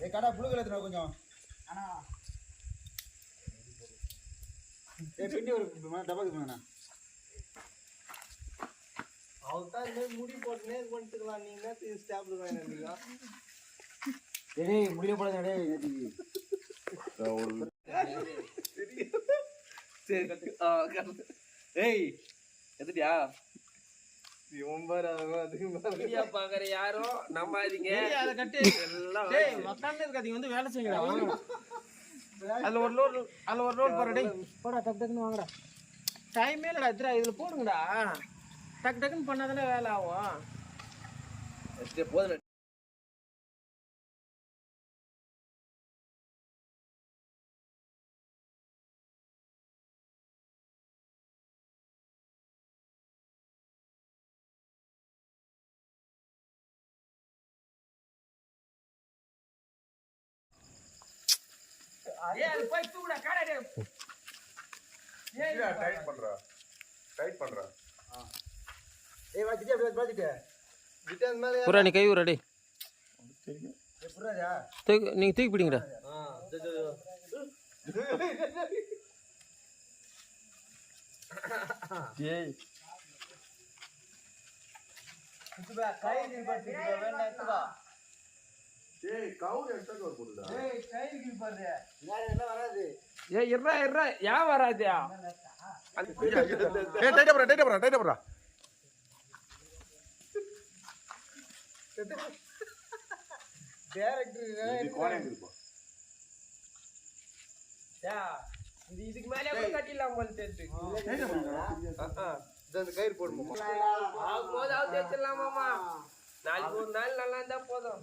ஏ கடா புழுக்கல எடுத்துடா கொஞ்சம். ஏ பிண்டி ஒரு டப்பாக்கு போங்கண்ணா. முடி போட்டுனே பண்ணிட்டுக்கலாம் நீங்க என்ன ஸ்டாப்ல வேணும் டேய் முடிய போடாத டேய் சரி. ஏய் எதுடியா பாக்குற யாரும் நம்பாதீங்க அதை கட்டு. எல்லாம் உட்காந்து இருக்காதீங்க வந்து வேலை செய்யுங்கடா அதுல ஒரு லோட் அதுல ஒரு லோட் போற டேய். போடா டக்கு டக்குன்னு வாங்கடா. டைமே இல்லடா இதுடா இதுல போடுங்கடா. டக்கு டக்குன்னு பண்ணாதானே வேலை ஆகும். போதும். ஏய் போய் தூக்குடா காடா டேய். டைட் பண்றா? டைட் பண்றா? ஏய் வாச்சிட்டு அப்படியே பாத்துட்டு நீ கை விடுறா டேய். ஏ புறாதா தூக்கி பிடிங்கடா. கயிறு பத்தி வேணா எடுத்துடா ஏய் கவுர் எக்ஸ்ட்ரா கவர் போடுடா ஏய் கயிறு பாரு. எல்லாம் வராது. ஏய் இருறா இருறா ஏன் வராதியா? ஏய் டைட் பண்றா டைட் பண்றா டைட் பண்றா டைரக்டர் இது கோணம் இருப்பா. இது இதுக்கு மேலே கூட கட்டிடலாம் போல இந்த கயிறு போடுமா ஆகும்போது அது தேய்ச்சிடலாமாமா நாளைக்கு ஒரு நாள் நல்லா இருந்தா போதும்.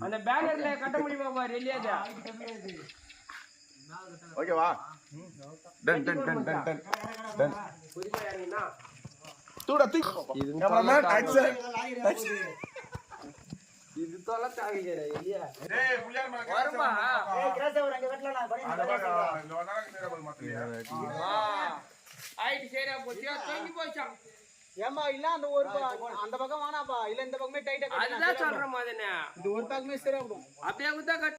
அந்த பேனர்ல கட்ட முடியுமா பாரு இல்லையாதா ஓகேவா டன் டன் டன் டன் டன் டன் புதுமா இறங்கினா தூடா தூ கேமராமேன் ஆக்சன் இது தொலை தாவிக்கிற இல்லையா டேய் புள்ளியார் மேல வருமா? ஏய் கிராஸ் அவர் அங்க வெட்டலாம் நான் பண்ணி அந்த பாரு இந்த வந்தாங்க நேரா போய் மாத்திரியா ஆயிட்டு சரியா போச்சியா? தொங்கி போச்சான் ஏமா இல்ல அந்த ஒரு அந்த பக்கம் வேணாப்பா. இல்ல இந்த பக்கமே டைட்டா அதுதான் சொல்றேன் மதனே இந்த ஒரு பக்கமே சரியா போடும் அப்படியே கட்